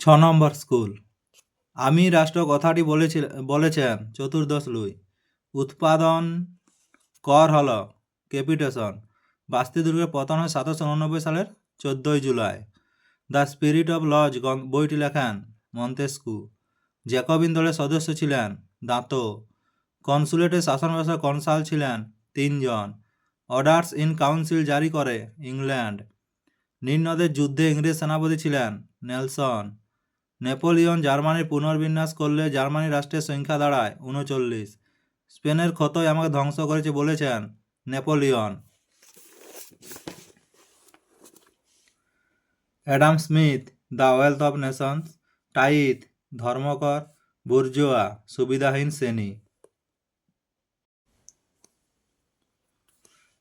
ছ নম্বর স্কুল। আমি রাষ্ট্র কথাটি বলেছি বলেছেন, চতুর্দশ লুই। উৎপাদন কর হল, ক্যাপিটেশন। বাস্তি দুর্গের পতন হয় সাতশো উননব্বই সালের চোদ্দোই July. The spirit of laws বইটি লেখেন মন্তেস্কু জ্যাকবিন দলের সদস্য ছিলেন দাঁতো। কনসুলেটের শাসন ব্যবস্থার কনসাল ছিলেন তিনজন। অর্ডার্স ইন কাউন্সিল জারি করে ইংল্যান্ড। নীলনদের যুদ্ধে ইংরেজ সেনাপতি ছিলেন নেলসন। নেপোলিয়ন জার্মানির পুনর্বিন্যাস করলে জার্মানি রাষ্ট্রের সংখ্যা দাঁড়ায় উনচল্লিশ স্পেনের ক্ষতই আমাকে ধ্বংস করেছে বলেছেন Napoleon. Adam Smith, the wealth of nations tithe ধর্মকর, bourgeois, সুবিধাহীন শ্রেণি।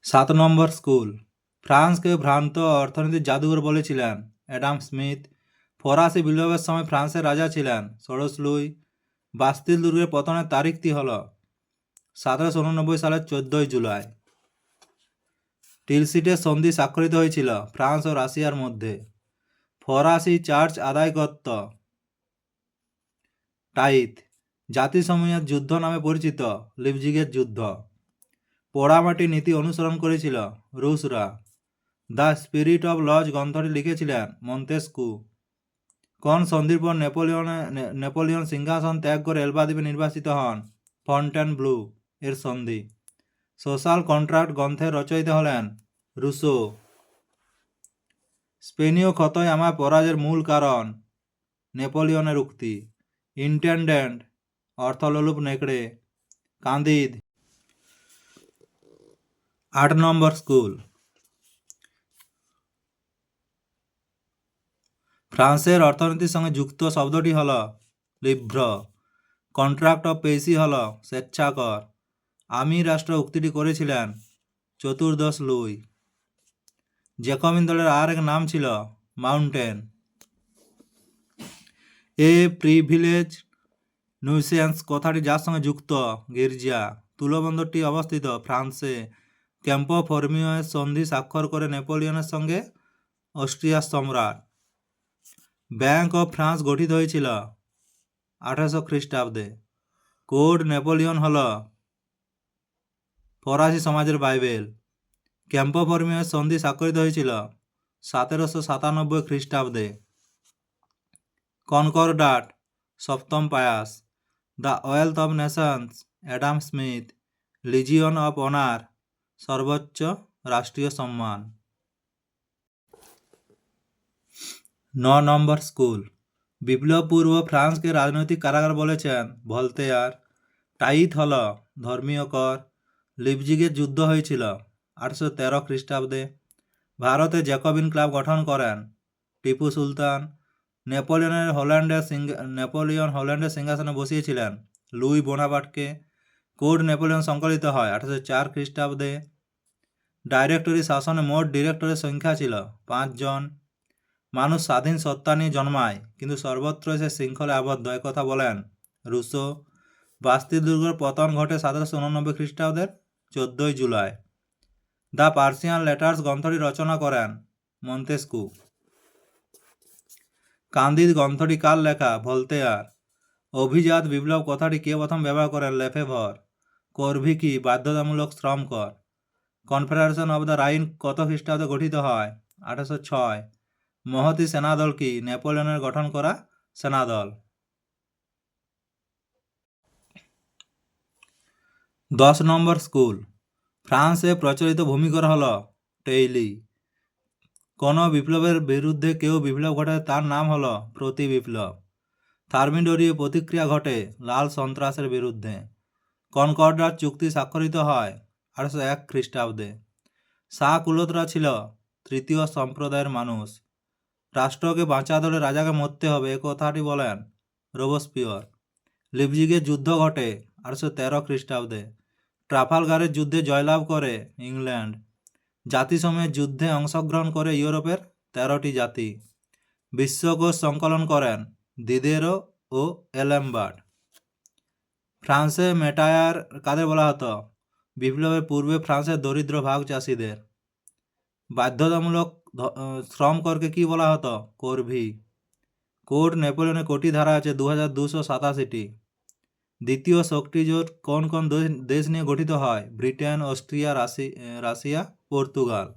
সাত নম্বর স্কুল। ফ্রান্সকে ভ্রান্ত অর্থনীতির জাদুঘর বলেছিলেন অ্যাডাম স্মিথ ফরাসি বিপ্লবের সময় ফ্রান্সের রাজা ছিলেন। ষোড়শ লুই বাস্তিল দুর্গের পতনের তারিখটি হল? সতেরোশো উননব্বই সালের চোদ্দোই জুলাই। টিলসিটের সন্ধি স্বাক্ষরিত হয়েছিল ফ্রান্স ও রাশিয়ার মধ্যে। ফরাসি চার্চ আদায় করত টাইথ জাতিসমূহের যুদ্ধ নামে পরিচিত লিপজিগের যুদ্ধ। পোড়ামাটি নীতি অনুসরণ করেছিল রুশরা। দ্য স্পিরিট অফ লজ গ্রন্থটি লিখেছিলেন মন্তেস্কু। কোন সন্ধির পর নেপোলিয়নে নেপোলিয়ন সিংহাসন ত্যাগ করে এলবা দ্বীপে নির্বাসিত হন। ফন্টেন ব্লু এর সন্ধি। সোশ্যাল কন্ট্রাক্ট গ্রন্থের রচয়িতা হলেন রুসো স্পেনীয় ক্ষতই আমার পরাজয়ের মূল কারণ, নেপোলিয়নের উক্তি। ইন্টেন্ডেন্ট, অর্থলোলুপ নেকড়ে, কান্দিদ। আট নম্বর স্কুল। ফ্রান্সের অর্থনীতির সঙ্গে যুক্ত শব্দটি হল লিভ্র কন্ট্রাক্ট অফ পেসি হল স্বেচ্ছাকর। আমি রাষ্ট্র উক্তিটি করেছিলেন। চতুর্দশ লুই। জ্যাকমিন দলের আর এক নাম ছিল মাউন্টেন। এ প্রিভিলেজ নুইসেন্স কথাটি যার সঙ্গে যুক্ত গির্জা তুলোবন্দরটি অবস্থিত ফ্রান্সে। ক্যাম্পো ফর্মিওয়ের সন্ধি স্বাক্ষর করে নেপোলিয়নের সঙ্গে অস্ট্রিয়ার সম্রাট। ব্যাংক অফ ফ্রান্স গঠিত হয়েছিল আঠারোশো খ্রিস্টাব্দে। কোড নেপোলিয়ন হল ফরাসি সমাজের বাইবেল। ক্যাম্পো ফর্মিওয়ের সন্ধি স্বাক্ষরিত হয়েছিল সতেরোশো সাতানব্বই খ্রিস্টাব্দে। কনকর্ডাট, সপ্তম Pius, the wealth of nations, Adam Smith, legion of honour, সর্বোচ্চ রাষ্ট্রীয় সম্মান। ন নম্বর স্কুল। বিপ্লব পূর্ব ফ্রান্সকে রাজনৈতিক কারাগার বলেছেন ভলতেয়ার টাইথ হল, ধর্মীয় কর। লিপজিগের যুদ্ধ হয়েছিল আটশো তেরো খ্রিস্টাব্দে। ভারতে জ্যাকবিন ক্লাব গঠন করেন। টিপু সুলতান নেপোলিয়নের হল্যান্ডের নেপোলিয়ন হল্যান্ডের সিংহাসনে বসিয়েছিলেন। লুই বোনাপাটকে কোড নেপোলিয়ন সংকলিত হয় আঠারোশো চার খ্রিস্টাব্দে। ডাইরেক্টরি শাসনে মোট ডিরেক্টরের সংখ্যা ছিল পাঁচজন মানুষ স্বাধীন সত্তা নিয়ে জন্মায়, কিন্তু সর্বত্র সে শৃঙ্খলে আবদ্ধ কথা বলেন রুশো। বাস্তি দুর্গের পতন ঘটে সতেরোশো উননব্বই খ্রিস্টাব্দের চোদ্দোই জুলাই। দ্য পার্সিয়ান লেটার্স গ্রন্থটি রচনা করেন মন্তেস্কু। কান্দিদ গ্রন্থটি কার লেখা? ভলতেয়ার। অভিজাত বিপ্লব কথাটি কে প্রথম ব্যবহার করেন? লেফেভর। করভিকি বাধ্যতামূলক শ্রম কর। কনফেডারেশন অব দ্য রাইন কত খ্রিস্টাব্দে গঠিত হয়? আঠারোশো ছয়। মহতি সেনাদল কি নেপোলিয়নের গঠন করা সেনাদল। দশ নম্বর স্কুল। ফ্রান্সে প্রচলিত ভূমিকর হল টেইলি। কোনো বিপ্লবের বিরুদ্ধে কেউ বিপ্লব ঘটে তার নাম হল প্রতি বিপ্লব। থার্মিডোরীয় প্রতিক্রিয়া ঘটে লাল সন্ত্রাসের বিরুদ্ধে। কনকর্ডার চুক্তি স্বাক্ষরিত হয় আঠারোশো এক খ্রিস্টাব্দে। শাহ কুলোতরা ছিল তৃতীয় সম্প্রদায়ের মানুষ। রাষ্ট্রকে বাঁচাতে হলে রাজাকে মরতে হবে, এ কথাটি বলেন রোবসপিয়র লিপজিগের যুদ্ধ ঘটে আটশো তেরো খ্রিস্টাব্দে। ট্রাফালগারের যুদ্ধে জয়লাভ করে ইংল্যান্ড। জাতিসমূহের যুদ্ধে অংশগ্রহণ করে ইউরোপের তেরোটি জাতি। বিশ্বকোষ সংকলন করেন দিদেরো ও এলেমবার্ড ফ্রান্সে মেটায়ার কাদের বলা হতো? বিপ্লবের পূর্বে ফ্রান্সের দরিদ্র ভাগ চাষিদের। বাধ্যতামূলক শ্রম করকে কি বলা হতো? করভি। কোড নেপোলিয়নের কোটি ধারা আছে দু হাজার দুশো সাতাশিটি। দ্বিতীয় শক্তি জোট কোন কোন দেশ নিয়ে গঠিত হয়? ব্রিটেন, অস্ট্রিয়া, রাশি রাশিয়া, পর্তুগাল।